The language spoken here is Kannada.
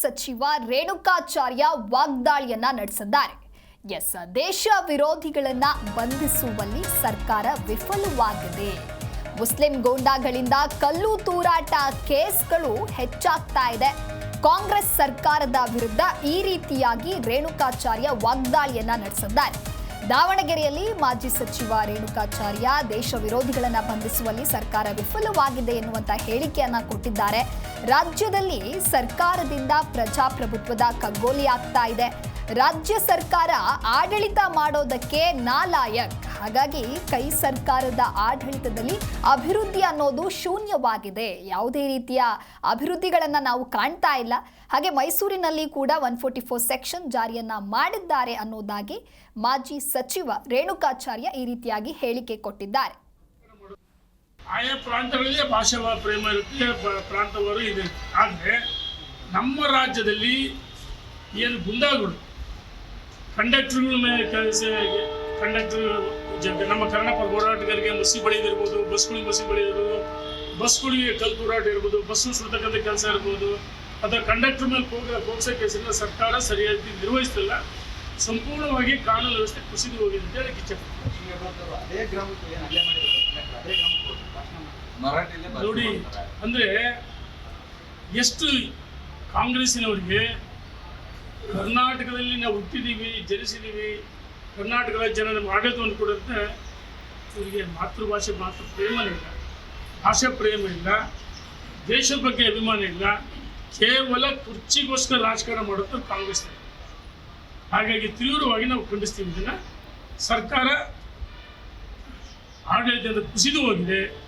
ಸಚಿವ ರೇಣುಕಾಚಾರ್ಯ ವಾಗ್ದಾಳಿಯನ್ನ ನಡೆಸಿದ್ದಾರೆ. ಎಸ್, ದೇಶ ವಿರೋಧಿಗಳನ್ನ ಬಂಧಿಸುವಲ್ಲಿ ಸರ್ಕಾರ ವಿಫಲವಾಗಿದೆ. ಮುಸ್ಲಿಂ ಗೋಂಡಾಗಳಿಂದ ಕಲ್ಲು ತೂರಾಟ ಕೇಸ್ಗಳು ಹೆಚ್ಚಾಗ್ತಾ ಇದೆ. ಕಾಂಗ್ರೆಸ್ ಸರ್ಕಾರದ ವಿರುದ್ಧ ಈ ರೀತಿಯಾಗಿ ರೇಣುಕಾಚಾರ್ಯ ವಾಗ್ದಾಳಿಯನ್ನ ನಡೆಸಿದ್ದಾರೆ. ದಾವಣಗೆರೆಯಲ್ಲಿ ಮಾಜಿ ಸಚಿವ ರೇಣುಕಾಚಾರ್ಯ ದೇಶ ವಿರೋಧಿಗಳನ್ನ ಬಂಧಿಸುವಲ್ಲಿ ಸರ್ಕಾರ ವಿಫಲವಾಗಿದೆ ಎನ್ನುವಂತ ಹೇಳಿಕೆಯನ್ನ ಕೊಟ್ಟಿದ್ದಾರೆ. ರಾಜ್ಯದಲ್ಲಿ ಸರ್ಕಾರದಿಂದ ಪ್ರಜಾಪ್ರಭುತ್ವದ ಕಗ್ಗೋಲಿ ಆಗ್ತಾ ಇದೆ. ರಾಜ್ಯ ಸರ್ಕಾರ ಆಡಳಿತ ಮಾಡೋದಕ್ಕೆ ನಾಲಾಯಕ್. ಹಾಗಾಗಿ ಕೈ ಸರ್ಕಾರದ ಆಡಳಿತದಲ್ಲಿ ಅಭಿವೃದ್ಧಿ ಅನ್ನೋದು ಶೂನ್ಯವಾಗಿದೆ. ಯಾವುದೇ ರೀತಿಯ ಅಭಿವೃದ್ಧಿಗಳನ್ನು ನಾವು ಕಾಣ್ತಾ ಇಲ್ಲ. ಹಾಗೆ ಮೈಸೂರಿನಲ್ಲಿ ಕೂಡ ಒನ್ ಫೋರ್ಟಿ ಫೋರ್ ಸೆಕ್ಷನ್ ಜಾರಿಯನ್ನ ಮಾಡಿದ್ದಾರೆ ಅನ್ನೋದಾಗಿ ಮಾಜಿ ಸಚಿವ ರೇಣುಕಾಚಾರ್ಯ ಈ ರೀತಿಯಾಗಿ ಹೇಳಿಕೆ ಕೊಟ್ಟಿದ್ದಾರೆ. ಆಯಾ ಪ್ರಾಂತಗಳಿಗೆ ಭಾಷೆ ಪ್ರೇಮ ಇರುತ್ತೆ ಪ್ರಾಂತವರು ಇದೆ. ಆದರೆ ನಮ್ಮ ರಾಜ್ಯದಲ್ಲಿ ಏನು ಗುಂಡಾಗಳು ಕಂಡಕ್ಟರ್ಗಳ ಮೇಲೆ ಕಂಡಕ್ಟರ್ ನಮ್ಮ ಕನ್ನಡ ಹೋರಾಟಗಾರರಿಗೆ ಮಸಿ ಬಳಿದಿರ್ಬೋದು, ಬಸ್ಗಳಿಗೆ ಮಸಿ ಬಳಿದಿರ್ಬೋದು, ಬಸ್ಗಳಿಗೆ ಕಲ್ ಹೋರಾಟ ಇರ್ಬೋದು ಬಸ್ಸು ಸುಡ್ತಕ್ಕಂಥ ಕೆಲಸ ಇರ್ಬೋದು, ಅಥವಾ ಕಂಡಕ್ಟರ್ ಮೇಲೆ ಹೋಗ, ಹೋಗ್ಸೋ ಕೆಲಸನ ಸರ್ಕಾರ ಸರಿಯಾಗಿ ನಿರ್ವಹಿಸ್ತಿಲ್ಲ. ಸಂಪೂರ್ಣವಾಗಿ ಕಾನೂನು ವ್ಯವಸ್ಥೆ ಕುಸಿದು ಹೋಗಿದೆ ಅಂತ ಹೇಳಿ ಕಿಚ್ಚ ಅದೇ ಗ್ರಾಮಕ್ಕೆ ನೋಡಿ. ಅಂದ್ರೆ ಎಷ್ಟು ಕಾಂಗ್ರೆಸ್ಸಿನವರಿಗೆ ಕರ್ನಾಟಕದಲ್ಲಿ ನಾವು ಹುಟ್ಟಿದೀವಿ ಜನಿಸಿದೀವಿ ಕರ್ನಾಟಕದ ಜನರ ಆಡಳಿತವನ್ನು ಕೊಡುತ್ತೆ ಇವರಿಗೆ ಮಾತೃಭಾಷೆ ಮಾತೃ ಪ್ರೇಮನೇ ಇಲ್ಲ. ಭಾಷೆ ಪ್ರೇಮ ಇಲ್ಲ ದೇಶದ ಬಗ್ಗೆ ಅಭಿಮಾನ ಇಲ್ಲ ಕೇವಲ ಕುರ್ಚಿಗೋಸ್ಕರ ರಾಜಕಾರಣ ಮಾಡುತ್ತೆ ಕಾಂಗ್ರೆಸ್. ಹಾಗಾಗಿ ತೀವ್ರವಾಗಿ ನಾವು ಖಂಡಿಸ್ತೀವಿ ಇದನ್ನು. ಸರ್ಕಾರ ಆಡಳಿತದಿಂದ ಕುಸಿದು ಹೋಗಿದೆ.